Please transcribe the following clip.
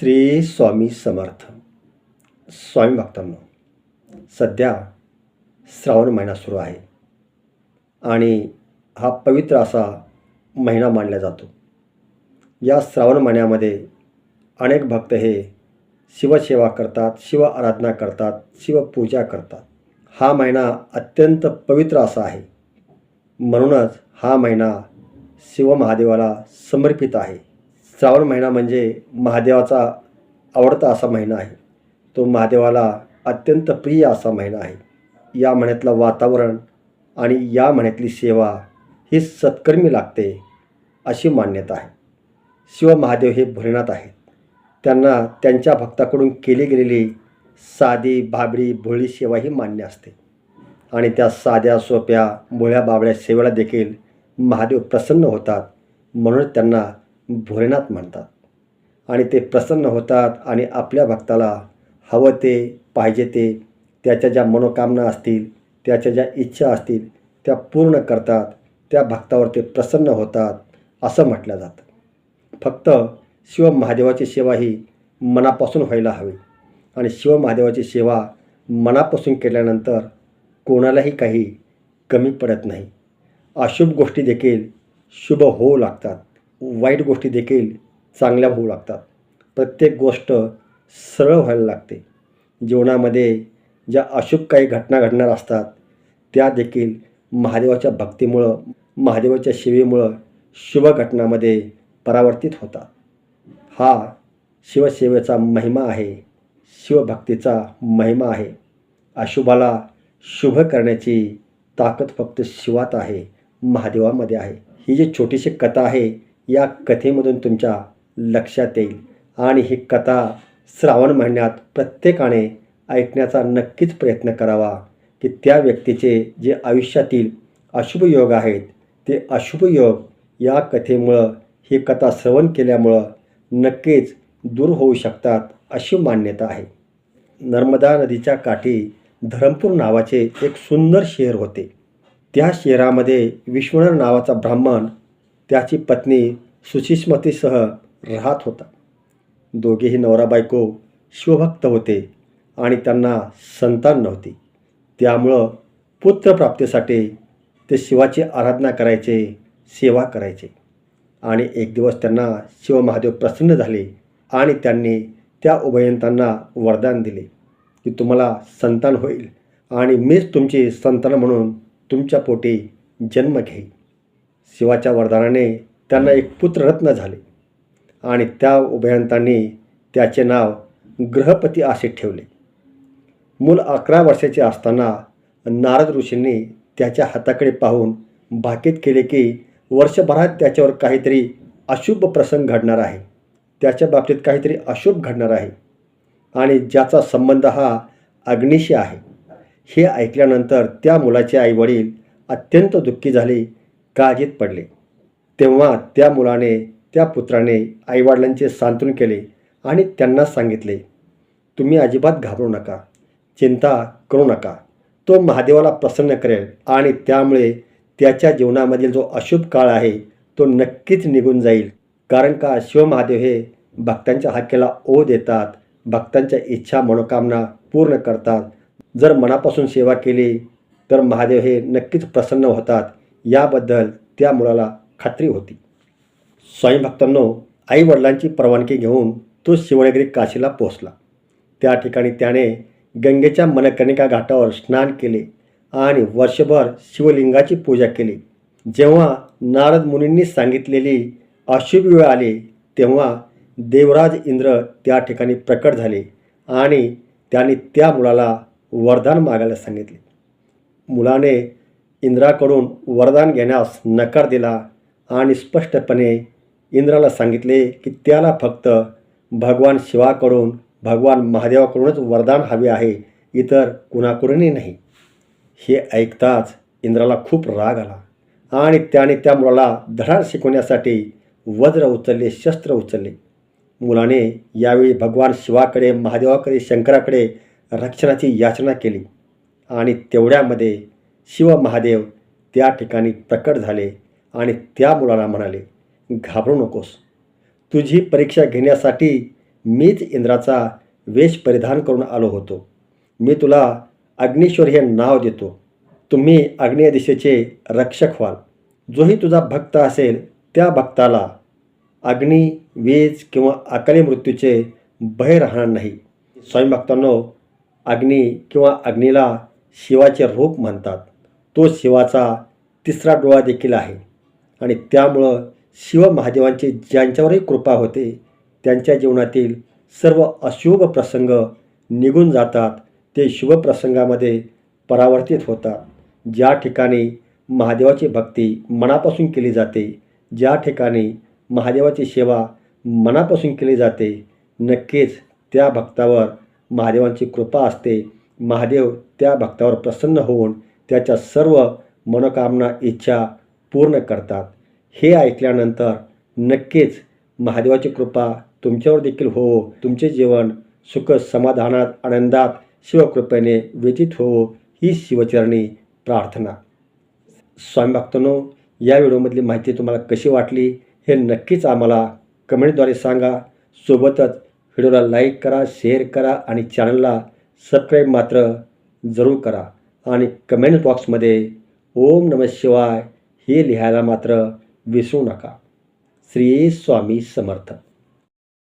श्री स्वामी समर्थ. स्वामी भक्तांनो सध्या श्रावण महिना सुरू आहे आणि हा पवित्र असा महिना मानला जातो. या श्रावण महिन्यामध्ये अनेक भक्त हे शिवसेवा करतात शिव आराधना करतात शिवपूजा करतात. हा महिना अत्यंत पवित्र असा आहे. म्हणूनच हा महिना शिवमहादेवाला समर्पित आहे. श्रावण महिना म्हणजे महादेवाचा आवडता असा महिना आहे. तो महादेवाला अत्यंत प्रिय असा महिना आहे. या महिन्यातलं वातावरण आणि या महिन्यातली सेवा ही सत्कर्मी लागते अशी मान्यता आहे. शिव महादेव हे भोलेनाथ आहेत. त्यांना त्यांच्या भक्ताकडून केली गेलेली साधी भाबडी भोळी सेवा ही मान्य असते. आणि त्या साध्या सोप्या भोळ्या बाबड्या सेवेला देखील महादेव प्रसन्न होतात. म्हणून त्यांना भोरेनाथ म्हणतात. आणि ते प्रसन्न होतात आणि आपल्या भक्ताला हवं ते पाहिजे ते त्याच्या ज्या मनोकामना असतील त्याच्या ज्या इच्छा असतील त्या पूर्ण करतात त्या भक्तावर ते प्रसन्न होतात असं म्हटलं जातं. फक्त शिव महादेवाची सेवा ही मनापासून व्हायला हवी. आणि शिव महादेवाची सेवा मनापासून केल्यानंतर कोणालाही काही कमी पडत नाही. अशुभ गोष्टी देखील शुभ होऊ लागतात. वाईट गोष्टी देखील चांगल्या होऊ लागतात. प्रत्येक गोष्ट सरळ व्हायला लागते. जीवनामध्ये ज्या अशुभ काही घटना घडणार असतात त्या देखील महादेवाच्या भक्तीमुळं महादेवाच्या सेवेमुळं शुभ घटनामध्ये परावर्तित होतात. हा शिवसेवेचा महिमा आहे. शिवभक्तीचा महिमा आहे. अशुभाला शुभ करण्याची ताकद फक्त शिवात आहे महादेवामध्ये आहे. ही जी छोटीशी कथा आहे या कथेमधून तुमच्या लक्षात येईल. आणि ही कथा श्रावण महिन्यात प्रत्येकाने ऐकण्याचा नक्कीच प्रयत्न करावा की त्या व्यक्तीचे जे आयुष्यातील अशुभ योग आहेत ते अशुभ योग या कथेमुळं ही कथा श्रवण केल्यामुळं नक्कीच दूर होऊ शकतात अशी मान्यता आहे. नर्मदा नदीच्या काठी धरमपूर नावाचे एक सुंदर शहर होते. त्या शहरामध्ये विश्वनर नावाचा ब्राह्मण त्याची पत्नी सुशिष्मतीसह राहत होता. दोघेही नवरा बायको शिवभक्त होते आणि त्यांना संतान नव्हती. त्यामुळं पुत्रप्राप्तीसाठी ते शिवाची आराधना करायचे सेवा करायचे. आणि एक दिवस त्यांना शिवमहादेव प्रसन्न झाले आणि त्यांनी त्या उभयंतांना वरदान दिले की तुम्हाला संतान होईल आणि मीच तुमची संतान म्हणून तुमच्या पोटी जन्म घेईल शिवाच्या वरदानाने त्यांना एक पुत्ररत्न झाले आणि त्या उभयंतांनी त्याचे नाव ग्रहपती असे ठेवले. मूल अकरा वर्षाचे असताना नारद ऋषींनी त्याच्या हाताकडे पाहून भाकीत केले की वर्षभरात त्याच्यावर काहीतरी अशुभ प्रसंग घडणार आहे. त्याच्या बाबतीत काहीतरी अशुभ घडणार आहे आणि ज्याचा संबंध हा अग्निशी आहे. हे ऐकल्यानंतर त्या मुलाचे आईवडील अत्यंत दुःखी झाले काळजीत पडले. तेव्हा त्या मुलाने त्या पुत्राने आईवडिलांचे सांत्वन केले आणि त्यांना सांगितले तुम्ही अजिबात घाबरू नका चिंता करू नका. तो महादेवाला प्रसन्न करेल आणि त्यामुळे त्याच्या जीवनामधील जो अशुभ काळ आहे तो नक्कीच निघून जाईल. कारण का शिवमहादेव हे भक्तांच्या हाकेला ओ देतात भक्तांच्या इच्छा मनोकामना पूर्ण करतात. जर मनापासून सेवा केली तर महादेव हे नक्कीच प्रसन्न होतात याबद्दल त्या मुलाला खात्री होती. स्वामीभक्तांनो आईवडिलांची आई वडिलांची परवानगी घेऊन तो शिवणगिरी काशीला पोहोचला. त्या ठिकाणी त्याने गंगेच्या मनकर्णिका घाटावर स्नान केले आणि वर्षभर शिवलिंगाची पूजा केली. जेव्हा नारद मुनींनी सांगितलेली अशुभ वेळ आली तेव्हा देवराज इंद्र त्या ठिकाणी प्रकट झाले आणि त्यांनी त्या मुलाला वरदान मागायला सांगितले. मुलाने इंद्राकडून वरदान घेण्यास नकार दिला आणि स्पष्टपणे इंद्राला सांगितले की त्याला फक्त भगवान शिवाकडून भगवान महादेवाकडूनच वरदान हवे आहे इतर कुणाकडूनही नाही. हे ऐकताच इंद्राला खूप राग आला आणि त्याने त्या मुलाला धडाड शिकवण्यासाठी वज्र उचलले शस्त्र उचलले. मुलाने यावेळी भगवान शिवाकडे महादेवाकडे शंकराकडे रक्षणाची याचना केली आणि तेवढ्यामध्ये शिवमहादेव त्या ठिकाणी प्रकट झाले आणि त्या मुलाला म्हणाले घाबरू नकोस. तुझी परीक्षा घेण्यासाठी मीच इंद्राचा वेश परिधान करून आलो होतो. मी तुला अग्निश्वर हे नाव देतो. तुम्ही आग्नेय दिशेचे रक्षक व्हाल. जोही तुझा भक्त असेल त्या भक्ताला अग्नी वीज किंवा अकाली मृत्यूचे भय राहणार नाही. स्वयंभक्तांनो अग्नी किंवा अग्नीला शिवाचे रूप म्हणतात. तो शिवाचा तिसरा डोळा देखील आहे. आणि त्यामुळं शिव महादेवांची ज्यांच्यावरही कृपा होते त्यांच्या जीवनातील सर्व अशुभ प्रसंग निघून जातात. ते शुभ प्रसंगामध्ये परावर्तित होतात. ज्या ठिकाणी महादेवाची भक्ती मनापासून केली जाते ज्या ठिकाणी महादेवाची सेवा मनापासून केली जाते नक्कीच त्या भक्तावर महादेवांची कृपा असते. महादेव त्या भक्तावर प्रसन्न होऊन त्याच्या सर्व मनोकामना इच्छा पूर्ण करतात. हे ऐकल्यानंतर नक्कीच महादेवाची कृपा तुमच्यावर देखील हो. तुमचे जीवन सुख समाधानात आनंदात शिवकृपेने व्यतीत हो ही शिवचरणी प्रार्थना. स्वामी भक्तांनो या व्हिडिओमधली माहिती तुम्हाला कशी वाटली हे नक्कीच आम्हाला कमेंटद्वारे सांगा. सोबतच व्हिडिओला लाईक करा शेअर करा आणि चॅनलला सबस्क्राईब मात्र जरूर करा. आणि कमेंट बॉक्समध्ये ओम नम शिवाय हे लिहायला मात्र विसरू नका. श्री स्वामी समर्थ.